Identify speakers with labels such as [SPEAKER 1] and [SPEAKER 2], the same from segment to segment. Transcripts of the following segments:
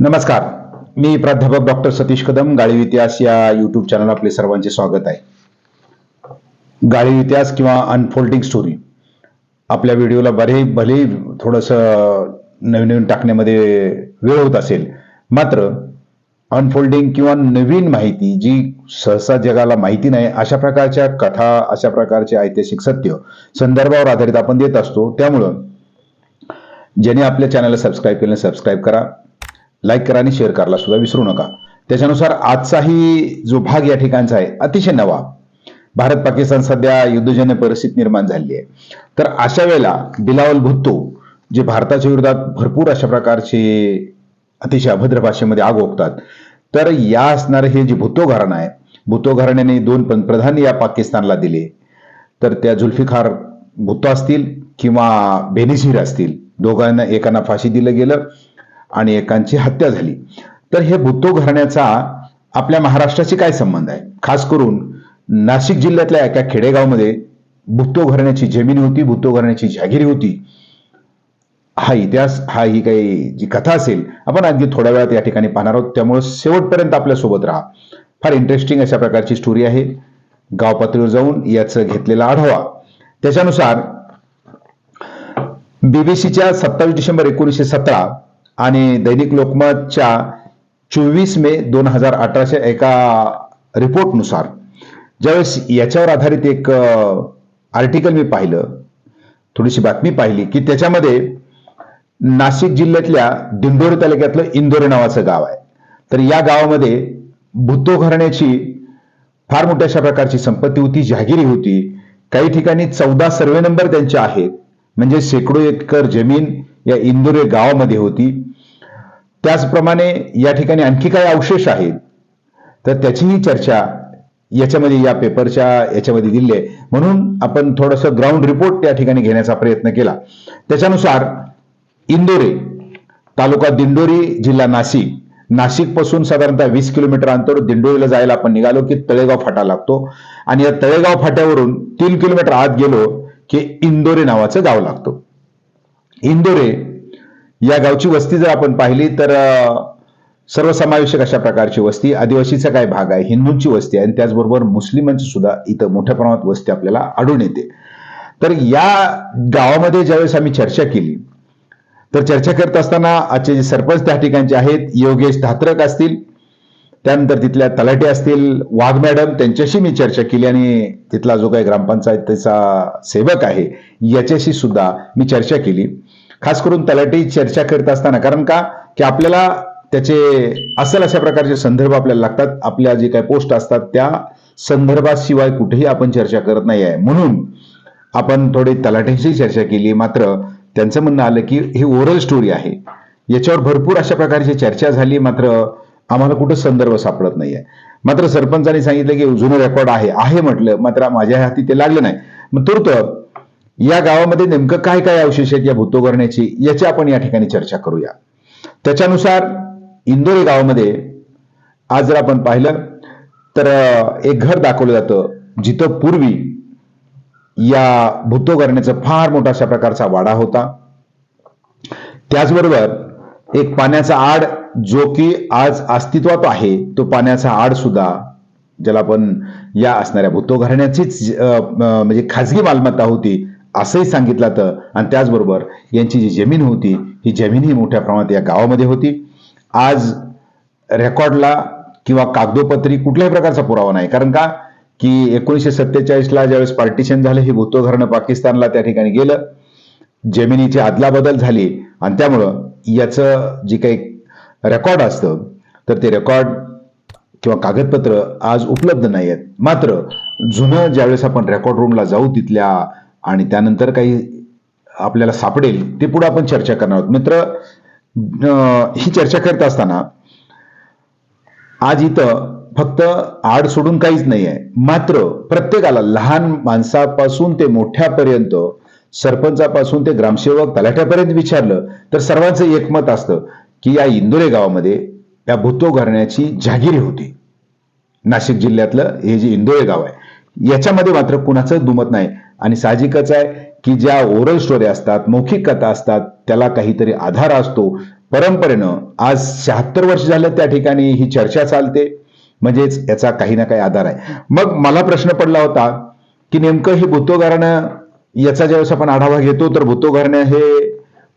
[SPEAKER 1] नमस्कार. मी प्राध्यापक डॉक्टर सतीश कदम गाळीव इतिहास या युट्यूब चॅनल आपले सर्वांचे स्वागत आहे. गाळीव इतिहास किंवा अनफोल्डिंग स्टोरी आपल्या व्हिडिओला बरे भले थोडंसं नवीन नवीन टाकण्यामध्ये वेळ होत असेल. मात्र अनफोल्डिंग किंवा नवीन माहिती जी सहसा जगाला माहिती नाही अशा प्रकारच्या कथा अशा प्रकारचे ऐतिहासिक सत्य संदर्भावर आधारित आपण देत असतो. त्यामुळं ज्यांनी आपल्या चॅनलला सबस्क्राईब केलं सबस्क्राईब करा. लाईक करा आणि शेअर करायला सुद्धा विसरू नका. त्याच्यानुसार आजचाही जो भाग या ठिकाणचा आहे अतिशय नवा. भारत पाकिस्तान सध्या युद्धजन्य परिस्थिती निर्माण झाली आहे. तर अशा वेळेला बिलावल भुत्तो जे भारताच्या विरोधात भरपूर अशा प्रकारचे अतिशय अभद्र भाषेमध्ये आग ओकतात. तर या असणारे हे जे भुत्तो घराणं आहे भुत्तो घराण्याने दोन पंतप्रधान या पाकिस्तानला दिले. तर त्या जुल्फिकार भुत्तो असतील किंवा बेनिझीर असतील दोघांना एकांना फाशी दिलं गेलं आणि एकांची हत्या झाली. तर हे भुत्तो घराण्याचा आपल्या महाराष्ट्राशी काय संबंध आहे? खास करून नाशिक जिल्ह्यातल्या एका खेडेगावमध्ये भुत्तो घराण्याची जमीन होती भुत्तो घराण्याची जागिरी होती. हा इतिहास हा ही काही जी कथा असेल आपण अगदी थोड्या वेळात या ठिकाणी पाहणार आहोत. त्यामुळे शेवटपर्यंत आपल्यासोबत राहा. फार इंटरेस्टिंग अशा प्रकारची स्टोरी आहे. गाव पातळीवर जाऊन याचं घेतलेला आढावा. त्याच्यानुसार बीबीसीच्या सत्तावीस डिसेंबर एकोणीसशे सतरा आणि दैनिक लोकमतच्या चोवीस मे दोन हजार अठराच्या एका रिपोर्टनुसार ज्यावेळेस याच्यावर आधारित एक आर्टिकल मी पाहिलं थोडीशी बातमी पाहिली की त्याच्यामध्ये नाशिक जिल्ह्यातल्या दिंडोरी तालुक्यातलं इंदोरी नावाचं गाव आहे. तर या गावामध्ये भुत्तो घराण्याची फार मोठ्या अशा प्रकारची संपत्ती होती जहागिरी होती. काही ठिकाणी चौदा सर्वे नंबर त्यांचे आहेत. म्हणजे शेकडो एकर जमीन या इंदोरे गावामध्ये होती. त्याचप्रमाणे या ठिकाणी आणखी काही अवशेष आहेत. तर त्याचीही चर्चा याच्यामध्ये या पेपरच्या याच्यामध्ये दिली आहे म्हणून आपण थोडंसं ग्राउंड रिपोर्ट त्या ठिकाणी घेण्याचा प्रयत्न केला. त्याच्यानुसार इंदोरे तालुका दिंडोरी जिल्हा नाशिक. नाशिकपासून साधारणतः वीस किलोमीटर अंतर दिंडोरीला जायला आपण निघालो की तळेगाव फाटा लागतो. आणि या तळेगाव फाट्यावरून तीन किलोमीटर आत गेलो की इंदोरे नावाचं गाव लागतो. इंदोरे या गावची वस्ती जर आपण पाहिली तर सर्वसमावेशक अशा प्रकारची वस्ती आदिवासीचा काय भाग आहे हिंदूंची वस्ती आहे आणि त्याचबरोबर मुस्लिमांची सुद्धा इथं मोठ्या प्रमाणात वस्ती आपल्याला आढळून येते. तर या गावामध्ये ज्यावेळेस आम्ही चर्चा केली तर चर्चा करत असताना आजचे जे सरपंच त्या ठिकाणचे आहेत योगेश धात्रक असतील त्यानंतर तिथल्या तलाटे असतील वाघ मॅडम त्यांच्याशी मी चर्चा केली आणि तिथला जो काही ग्रामपंचायतीचा सेवक आहे याच्याशी सुद्धा मी चर्चा केली. खास करून तलाठी चर्चा करत असताना कारण का की आपल्याला त्याचे असेल अशा प्रकारचे संदर्भ आपल्याला लागतात. आपल्या जे काही पोस्ट असतात त्या संदर्भाशिवाय कुठेही आपण चर्चा करत नाही आहे. म्हणून आपण थोडी तलाठ्यांशी चर्चा केली. मात्र त्यांचं म्हणणं आलं की ही ओरल स्टोरी आहे. याच्यावर भरपूर अशा प्रकारची चर्चा झाली. मात्र आम्हाला कुठं संदर्भ सापडत नाहीये. मात्र सरपंचांनी सांगितलं की जुनं रेकॉर्ड आहे आहे म्हटलं मात्र माझ्या हाती ते लागलं नाही. मग तुर्त या गावामध्ये नेमकं काय काय अवशेष आहेत या भूतोगरण्याची याची आपण या ठिकाणी चर्चा करूया. त्याच्यानुसार इंदोरी गावामध्ये आज जर आपण पाहिलं तर एक घर दाखवलं जातं जिथं पूर्वी या भूतोगरण्याचा फार मोठा अशा प्रकारचा वाडा होता. त्याचबरोबर एक पाण्याचा आड जो की आज अस्तित्वात आहे तो पाण्याचा आड सुद्धा ज्याला आपण या असणाऱ्या भूतो घराण्याचीच म्हणजे खाजगी मालमत्ता होती असंही सांगितलं तर आणि त्याचबरोबर यांची जी जमीन होती ही जमीनही मोठ्या प्रमाणात या गावामध्ये होती. आज रेकॉर्डला किंवा कागदोपत्री कुठल्याही प्रकारचा पुरावा नाही. कारण का? की एकोणीसशे सत्तेचाळीसला ज्यावेळेस पार्टिशन झालं हे भूतो घराणं पाकिस्तानला त्या ठिकाणी गेलं. जमिनीची अदलाबदल झाली आणि त्यामुळं याचं जे काही रेकॉर्ड असतं तर ते रेकॉर्ड किंवा कागदपत्र आज उपलब्ध नाही आहेत मात्र जुनं ज्यावेळेस आपण रेकॉर्ड रूमला जाऊ तिथल्या आणि त्यानंतर काही आपल्याला सापडेल ते पुढे आपण चर्चा करणार आहोत. मित्र ही चर्चा करत असताना आज इथं फक्त आड सोडून काहीच नाही आहे मात्र प्रत्येकाला लहान माणसापासून ते मोठ्यापर्यंत सरपंचापासून ते ग्रामसेवक तलाठ्यापर्यंत विचारलं तर सर्वांचं एकमत असतं की या इंदोरे गावामध्ये या भूतो घराण्याची जहागिरी होती. नाशिक जिल्ह्यातलं हे जे इंदोरे गाव आहे याच्यामध्ये मात्र कुणाचं दुमत नाही. आणि साहजिकच आहे की ज्या ओरल स्टोरी असतात मौखिक कथा असतात त्याला काहीतरी आधार असतो. परंपरेनं आज शहात्तर वर्ष झालं त्या ठिकाणी ही चर्चा चालते. म्हणजेच याचा काही ना काही आधार आहे. मग मला प्रश्न पडला होता की नेमकं हे भूतो घराणं याचा ज्यावेळेस आपण आढावा घेतो तर भूतो घराणं हे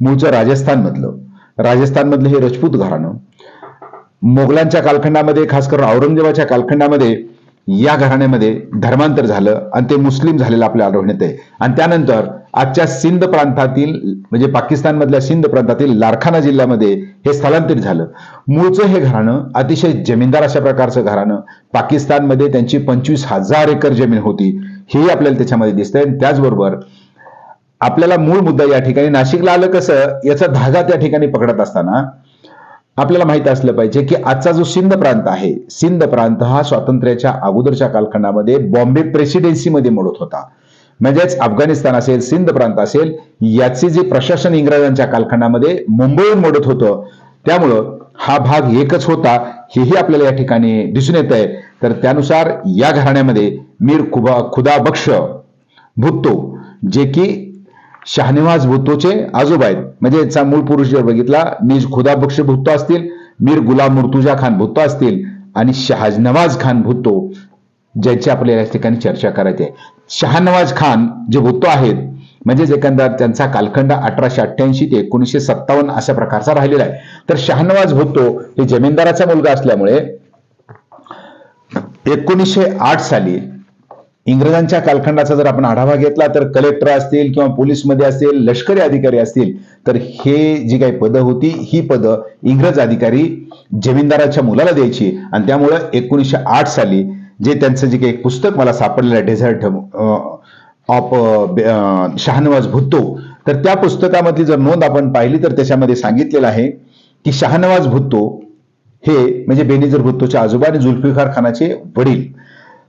[SPEAKER 1] मूळचं राजस्थानमधलं. राजस्थानमधलं हे राजपूत घराणं. मोगलांच्या कालखंडामध्ये खास करून औरंगजेबाच्या कालखंडामध्ये या घराण्यामध्ये धर्मांतर झालं आणि ते मुस्लिम झालेलं आपल्याला आढळून आहे. आणि त्यानंतर आजच्या सिंध प्रांतातील म्हणजे पाकिस्तानमधल्या सिंध प्रांतातील लारखाना जिल्ह्यामध्ये हे स्थलांतरित झालं. मूळचं हे घराणं अतिशय जमीनदार अशा प्रकारचं घराणं. पाकिस्तानमध्ये त्यांची पंचवीस हजार एकर जमीन होती. हेही आपल्याला त्याच्यामध्ये दिसतंय. आणि त्याचबरोबर आपल्याला मूळ मुद्दा या ठिकाणी नाशिकला आलं कसं याचा धागा त्या ठिकाणी पकडत असताना आपल्याला माहीत असलं पाहिजे की आजचा जो सिंध प्रांत आहे सिंध प्रांत हा स्वातंत्र्याच्या अगोदरच्या कालखंडामध्ये बॉम्बे प्रेसिडेन्सीमध्ये मोडत होता. म्हणजेच अफगाणिस्तान असेल सिंध प्रांत असेल याचे जे प्रशासन इंग्रजांच्या कालखंडामध्ये मुंबईहून मोडत होतं त्यामुळं हा भाग एकच होता हेही आपल्याला या ठिकाणी दिसून येत आहे तर त्यानुसार या घराण्यामध्ये मीर खुबा खुदा बक्ष भुत्तो जे की शाहनवाज भुत्तोचे आजोबा आहेत. म्हणजे याचा मूळ पुरुष जर बघितला मीर खुदा बक्ष भुत्तो असतील मीर गुलाम मुर्तुजा खान भुत्तो असतील आणि शहाजनवाज खान भुत्तो ज्याची आपल्याला या ठिकाणी चर्चा करायची आहे. शहानवाज खान जे भुत्तो आहेत म्हणजेच एकंदर त्यांचा कालखंड अठराशे अठ्ठ्याऐंशी ते एकोणीसशे सत्तावन्न अशा प्रकारचा राहिलेला आहे. तर शहानवाज भुत्तो हे जमीनदाराचा मुलगा असल्यामुळे एकोणीसशे आठ साली इंग्रजांच्या कालखंडाचा जर आपण आढावा घेतला तर कलेक्टर असतील किंवा पोलीसमध्ये असतील लष्करी अधिकारी असतील तर हे जी काही पदं होती ही पदं इंग्रज अधिकारी जमीनदाराच्या मुलाला द्यायची. आणि त्यामुळं एकोणीसशे आठ साली जे त्यांचं जे काही पुस्तक मला सापडलेलं आहे डेझर्ट ऑफ शहानवाज भुत्तो तर त्या पुस्तकामधली जर नोंद आपण पाहिली तर त्याच्यामध्ये सांगितलेलं आहे की शहानवाज भुत्तो हे म्हणजे बेनिजर भुत्तोचे आजोबा आणि जुल्फिकार खानाचे वडील.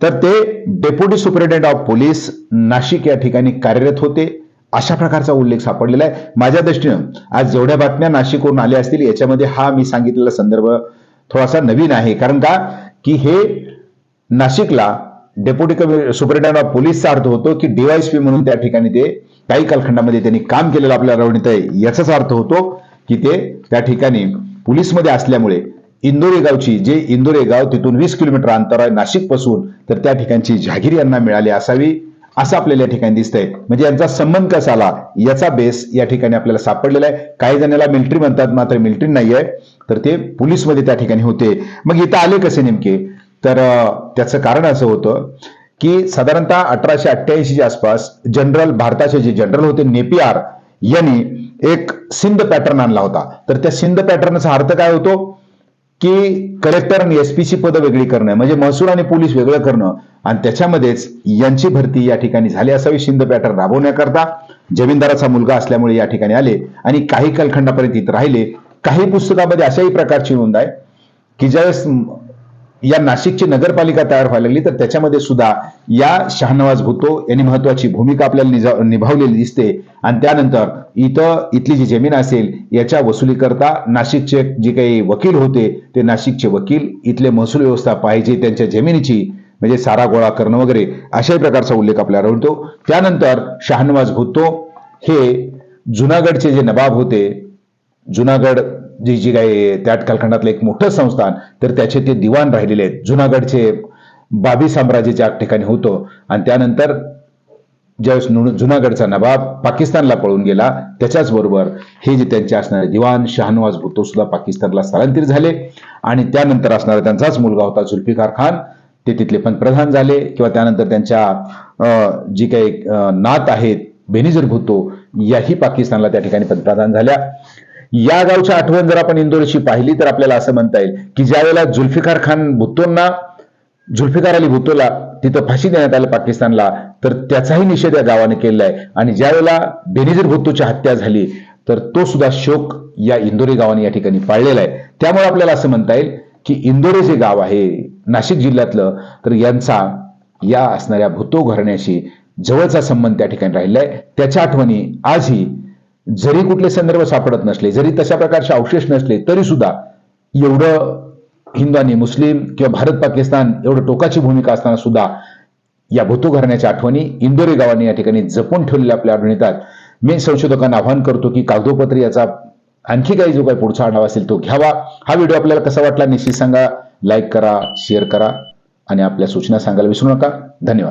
[SPEAKER 1] तर ते deputy superintendent of police Nashik या ठिकाणी कार्यरत होते. अशा प्रकारचा उल्लेख सापडलेला आहे. माझ्या दृष्टीनं आज जेवढ्या बातम्या नाशिकवरून आल्या असतील याच्यामध्ये हा मी सांगितलेला संदर्भ थोडासा नवीन आहे. कारण का? की हे नाशिकला डेप्युटी सुपरिटेंडेंट ऑफ पोलीसचा अर्थ होतो की डीवायसपी म्हणून त्या ठिकाणी ते काही कालखंडामध्ये त्यांनी काम केलेलं आपल्याला रवणीत आहे. याचाच अर्थ होतो की ते त्या ठिकाणी पोलीसमध्ये असल्यामुळे इंदोरे गावची जे इंदोरे गाव तिथून वीस किलोमीटर अंतर आहे नाशिकपासून तर त्या ठिकाणची जहागीर यांना मिळाली असावी असं आपल्याला या ठिकाणी दिसतंय. म्हणजे यांचा संबंध कसा आला? याचा बेस या ठिकाणी आपल्याला सापडलेला आहे. काही जणांना मिलिटरी म्हणतात मात्र मिलिटरी नाहीये. तर ते पोलीसमध्ये त्या ठिकाणी होते. मग इथं आले कसे नेमके? तर त्याचं कारण असं होतं की साधारणतः अठराशे अठ्ठ्याऐंशीच्या आसपास जनरल भारताचे जे जनरल होते नेपियार यांनी एक सिंध पॅटर्न आणला होता. तर त्या सिंध पॅटर्नचा अर्थ काय होतो? की कलेक्टर आणि एसपीची पदं वेगळी करणं म्हणजे महसूल आणि पोलीस वेगळं करणं आणि त्याच्यामध्येच यांची भरती या ठिकाणी झाली असावी शिंद पॅटर्न राबवण्याकरता. जमीनदाराचा मुलगा असल्यामुळे या ठिकाणी आले आणि काही कालखंडापर्यंत इथं राहिले. काही पुस्तकामध्ये अशाही प्रकारची नोंद आहे की ज्यावेळेस या नाशिकची नगरपालिका तयार व्हायला लागली तर त्याच्यामध्ये सुद्धा या शहानवाज भुतो यांनी महत्वाची भूमिका आपल्याला निभावलेली दिसते. आणि त्यानंतर इथं इथली जी जमीन असेल याच्या वसुलीकरता नाशिकचे जे काही वकील होते ते नाशिकचे वकील इथले महसूल व्यवस्था पाहिजे त्यांच्या जमिनीची म्हणजे सारा गोळा करणं वगैरे अशाही प्रकारचा उल्लेख आपल्याला आढळतो त्यानंतर शहानवाज भुत्तो हे जुनागडचे जे नवाब होते जुनागड जी जी काही त्या कालखंडातलं एक मोठं संस्थान तर त्याचे ते दिवाण राहिलेले आहेत. जुनागडचे बाबी साम्राज्य ज्या ठिकाणी होतं. आणि त्यानंतर ज्यावेळेस जुनागडचा नवाब पाकिस्तानला पळून गेला त्याच्याच बरोबर हे जे त्यांचे असणारे दिवाण शहानवाज भुतो सुद्धा पाकिस्तानला स्थलांतरित झाले. आणि त्यानंतर असणारा त्यांचाच मुलगा होता जुल्फिकार खान. ते तिथले पंतप्रधान झाले. किंवा त्यानंतर त्यांच्या जी काही नात आहेत बेनिजर भुतो याही पाकिस्तानला त्या ठिकाणी पंतप्रधान झाल्या. या गावची आठवण जर आपण इंदोरची पाहिली तर आपल्याला असं म्हणता येईल की ज्या वेळेला जुल्फिकार खान भुत्तोंना जुल्फिकार अली भुत्तोला तिथं फाशी देण्यात आलं पाकिस्तानला तर त्याचाही निषेध या गावाने केलेला आहे. आणि ज्या वेळेला बेनिजर भुत्तोची हत्या झाली तर तो सुद्धा शोक या इंदोरी गावाने या ठिकाणी पाळलेला आहे. त्यामुळे आपल्याला असं म्हणता येईल की इंदोरे जे गाव आहे नाशिक जिल्ह्यातलं तर यांचा या असणाऱ्या भुतो घराण्याशी जवळचा संबंध त्या ठिकाणी राहिला आहे. त्याच्या आठवणी आजही जरी कुठले संदर्भ सापडत नसले जरी तशा प्रकारचे अवशेष नसले तरी सुद्धा एवढं हिंदू आणि मुस्लिम किंवा भारत पाकिस्तान एवढं टोकाची भूमिका असताना सुद्धा या भूतो घराण्याच्या आठवणी इंदोरी गावांनी या ठिकाणी जपून ठेवलेल्या आपल्या आढळून येतात मी संशोधकांना आवाहन करतो की कागदोपत्री याचा आणखी काही जो काही पुढचा आढावा असेल तो घ्यावा. हा व्हिडिओ आपल्याला कसा वाटला निश्चित सांगा. लाईक करा शेअर करा आणि आपल्या सूचना सांगायला विसरू नका. धन्यवाद.